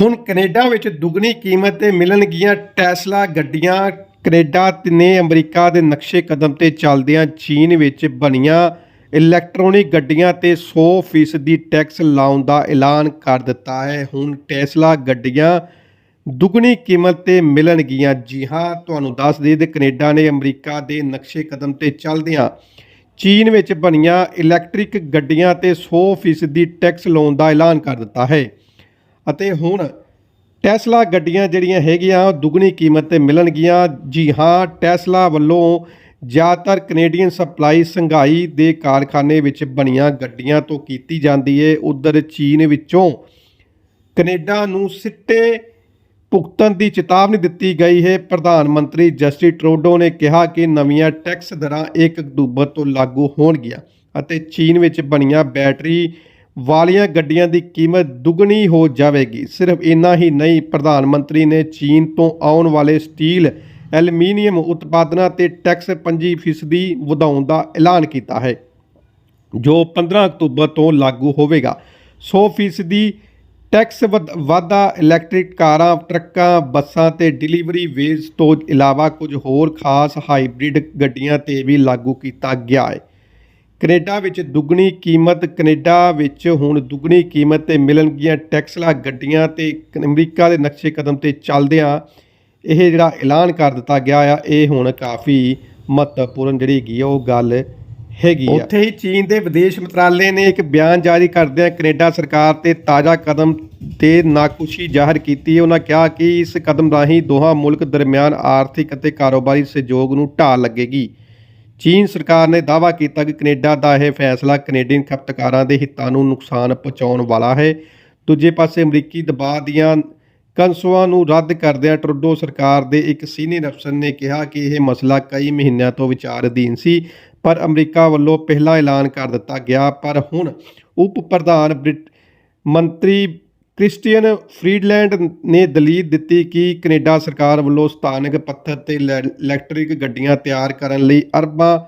ਹੁਣ ਕੈਨੇਡਾ ਵਿੱਚ ਦੁੱਗਣੀ ਕੀਮਤ ਤੇ ਮਿਲਣਗੀਆਂ ਟੈਸਲਾ ਗੱਡੀਆਂ ਕੈਨੇਡਾ ਨੇ ਅਮਰੀਕਾ ਦੇ ਨਕਸ਼ੇ ਕਦਮ ਤੇ ਚੱਲਦਿਆਂ ਚੀਨ ਵਿੱਚ ਬਣੀਆਂ ਇਲੈਕਟ੍ਰੋਨਿਕ ਗੱਡੀਆਂ ਤੇ 100% ਦੀ ਟੈਕਸ ਲਾਉਣ ਦਾ ਐਲਾਨ ਕਰ ਦਿੱਤਾ ਹੈ। ਹੁਣ ਟੈਸਲਾ ਗੱਡੀਆਂ ਦੁੱਗਣੀ ਕੀਮਤ ਤੇ ਮਿਲਣਗੀਆਂ। ਜੀ ਹਾਂ, ਤੁਹਾਨੂੰ ਦੱਸ ਦਈਏ ਕਿ ਕੈਨੇਡਾ ਨੇ ਅਮਰੀਕਾ ਦੇ ਨਕਸ਼ੇ ਕਦਮ ਤੇ ਚੱਲਦਿਆਂ ਚੀਨ ਵਿੱਚ ਬਣੀਆਂ ਇਲੈਕਟ੍ਰਿਕ ਗੱਡੀਆਂ ਤੇ 100% ਦੀ ਟੈਕਸ ਲਾਉਣ ਦਾ ਐਲਾਨ ਕਰ ਦਿੱਤਾ ਹੈ। ਅਤੇ ਹੁਣ ਟੈਸਲਾ ਗੱਡੀਆਂ ਜਿਹੜੀਆਂ ਹੈਗੀਆਂ ਦੁੱਗਣੀ ਕੀਮਤ ਤੇ ਮਿਲਣਗੀਆਂ। ਜੀ ਹਾਂ, ਟੈਸਲਾ ਵੱਲੋਂ ਜ਼ਿਆਦਾਤਰ ਕੈਨੇਡੀਅਨ ਸਪਲਾਈ ਸੰਘਾਈ ਦੇ ਕਾਰਖਾਨੇ ਵਿੱਚ ਬਣੀਆਂ ਗੱਡੀਆਂ ਤੋਂ ਕੀਤੀ ਜਾਂਦੀ ਹੈ ਉਧਰ ਚੀਨ ਵਿੱਚੋਂ ਕੈਨੇਡਾ ਨੂੰ ਸਿੱਟੇ ਭੁਗਤਣ ਦੀ ਚੇਤਾਵਨੀ ਦਿੱਤੀ ਗਈ ਹੈ। ਪ੍ਰਧਾਨ ਮੰਤਰੀ ਜਸਟਿਨ ਟਰੂਡੋ ਨੇ ਕਿਹਾ ਕਿ ਨਵੀਆਂ ਟੈਕਸ ਦਰਾਂ 1 ਅਕਤੂਬਰ ਤੋਂ ਲਾਗੂ ਹੋਣਗੀਆਂ ਅਤੇ ਚੀਨ ਵਿੱਚ ਬਣੀਆਂ ਬੈਟਰੀ ਵਾਲੀਆਂ ਗੱਡੀਆਂ ਦੀ ਕੀਮਤ ਦੁੱਗਣੀ ਹੋ ਜਾਵੇਗੀ। ਸਿਰਫ ਇੰਨਾ ਹੀ ਨਹੀਂ, ਪ੍ਰਧਾਨ ਮੰਤਰੀ ਨੇ ਚੀਨ ਤੋਂ ਆਉਣ ਵਾਲੇ ਸਟੀਲ, ਐਲੂਮੀਨੀਅਮ ਉਤਪਾਦਨਾਂ ਤੇ ਟੈਕਸ 25% ਵਧਾਉਣ ਦਾ ਐਲਾਨ ਕੀਤਾ ਹੈ, ਜੋ 15 ਅਕਤੂਬਰ ਤੋਂ ਲਾਗੂ ਹੋਵੇਗਾ। 100% ਟੈਕਸ ਵਧ- ਵਾਧਾ ਇਲੈਕਟ੍ਰਿਕ ਕਾਰਾਂ, ਟਰੱਕਾਂ, ਬੱਸਾਂ ਤੇ ਡਿਲੀਵਰੀ ਵੇਜ਼ ਤੋਂ ਇਲਾਵਾ ਕੁਝ ਹੋਰ ਖਾਸ ਹਾਈਬ੍ਰਿਡ ਗੱਡੀਆਂ ਤੇ ਵੀ ਲਾਗੂ ਕੀਤਾ ਗਿਆ ਹੈ। ਕੈਨੇਡਾ ਵਿੱਚ ਦੁੱਗਣੀ ਕੀਮਤ, ਕੈਨੇਡਾ ਵਿੱਚ ਹੁਣ ਦੁੱਗਣੀ ਕੀਮਤ ਤੇ ਮਿਲਣਗੀਆਂ ਟੈਕਸਲਾ ਗੱਡੀਆਂ ਤੇ ਅਮਰੀਕਾ ਦੇ ਨਕਸ਼ੇ ਕਦਮ ਤੇ ਚੱਲਦਿਆਂ ਇਹ ਜਿਹੜਾ ਐਲਾਨ ਕਰ ਦਿੱਤਾ ਗਿਆ ਆ, ਇਹ ਹੁਣ ਕਾਫੀ ਮਹੱਤਵਪੂਰਨ ਜਿਹੜੀ ਹੈਗੀ ਆ, ਉਹ ਗੱਲ ਹੈਗੀ ਆ। ਉੱਥੇ ਹੀ ਚੀਨ ਦੇ ਵਿਦੇਸ਼ ਮੰਤਰਾਲੇ ਨੇ ਇੱਕ ਬਿਆਨ ਜਾਰੀ ਕਰਦਿਆਂ ਕੈਨੇਡਾ ਸਰਕਾਰ ਤੇ ਤਾਜ਼ਾ ਕਦਮ ਤੇ ਨਾਖੁਸ਼ੀ ਜ਼ਾਹਰ ਕੀਤੀ। ਉਹਨਾਂ ਕਿਹਾ ਕਿ ਇਸ ਕਦਮ ਰਾਹੀਂ ਦੋਹਾਂ ਮੁਲਕ ਦਰਮਿਆਨ ਆਰਥਿਕ ਅਤੇ ਕਾਰੋਬਾਰੀ ਸਹਿਯੋਗ ਨੂੰ ਢਾਲ ਲੱਗੇਗੀ। ਚੀਨ ਸਰਕਾਰ ਨੇ ਦਾਅਵਾ ਕੀਤਾ ਕਿ ਕੈਨੇਡਾ ਦਾ ਇਹ ਫੈਸਲਾ ਕੈਨੇਡੀਅਨ ਖਪਤਕਾਰਾਂ ਦੇ ਹਿੱਤਾਂ ਨੂੰ ਨੁਕਸਾਨ ਪਹੁੰਚਾਉਣ ਵਾਲਾ ਹੈ। ਦੂਜੇ ਪਾਸੇ ਅਮਰੀਕੀ ਦਬਾਅ ਦੀਆਂ ਕੰਸੂਆਂ ਨੂੰ ਰੱਦ ਕਰਦਿਆਂ ਟਰੂਡੋ ਸਰਕਾਰ ਦੇ ਇੱਕ ਸੀਨੀਅਰ ਅਫਸਰ ਨੇ ਕਿਹਾ ਕਿ ਇਹ ਮਸਲਾ ਕਈ ਮਹੀਨਿਆਂ ਤੋਂ ਵਿਚਾਰ ਅਧੀਨ ਸੀ, ਪਰ ਅਮਰੀਕਾ ਵੱਲੋਂ ਪਹਿਲਾ ਐਲਾਨ ਕਰ ਦਿੱਤਾ ਗਿਆ, ਪਰ ਹੁਣ ਉਪ ਪ੍ਰਧਾਨ ਬ੍ਰਿਟ, ਮੰਤਰੀ ਕ੍ਰਿਸਟੀਅਨ ਫਰੀਡਲੈਂਡ ਨੇ ਦਲੀਲ ਦਿੱਤੀ ਕਿ ਕੈਨੇਡਾ ਸਰਕਾਰ ਵੱਲੋਂ ਸਥਾਨਕ ਪੱਥਰ ਤੇ ਇਲੈ- ਇਲੈਕਟ੍ਰਿਕ ਗੱਡੀਆਂ ਤਿਆਰ ਕਰਨ ਲਈ ਅਰਬਾਂ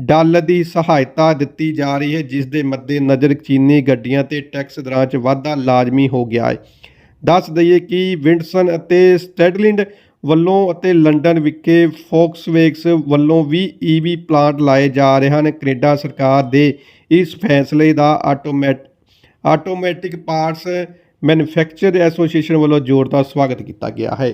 ਡਾਲਰ ਦੀ ਸਹਾਇਤਾ ਦਿੱਤੀ ਜਾ ਰਹੀ ਹੈ, ਜਿਸ ਦੇ ਮੱਦੇਨਜ਼ਰ ਚੀਨੀ ਗੱਡੀਆਂ ਤੇ ਟੈਕਸ ਦਰਾਂ 'ਚ ਵਾਧਾ ਲਾਜ਼ਮੀ ਹੋ ਗਿਆ ਹੈ। ਦੱਸ ਦਈਏ ਕਿ ਵਿੰਡਸਨ ਅਤੇ ਸਟੈਡਲਿੰਡ ਵੱਲੋਂ ਅਤੇ ਲੰਡਨ ਵਿਖੇ ਫੋਕਸਵੇਗਸ ਵੱਲੋਂ ਵੀ ਈਵੀ ਪਲਾਂਟ ਲਾਏ ਜਾ ਰਹੇ ਹਨ। ਕੈਨੇਡਾ ਸਰਕਾਰ ਦੇ ਇਸ ਫੈਸਲੇ ਦਾ automate, automatic parts manufacture association ਵੱਲੋਂ ਜ਼ੋਰਦਾਰ ਸਵਾਗਤ ਕੀਤਾ ਗਿਆ ਹੈ।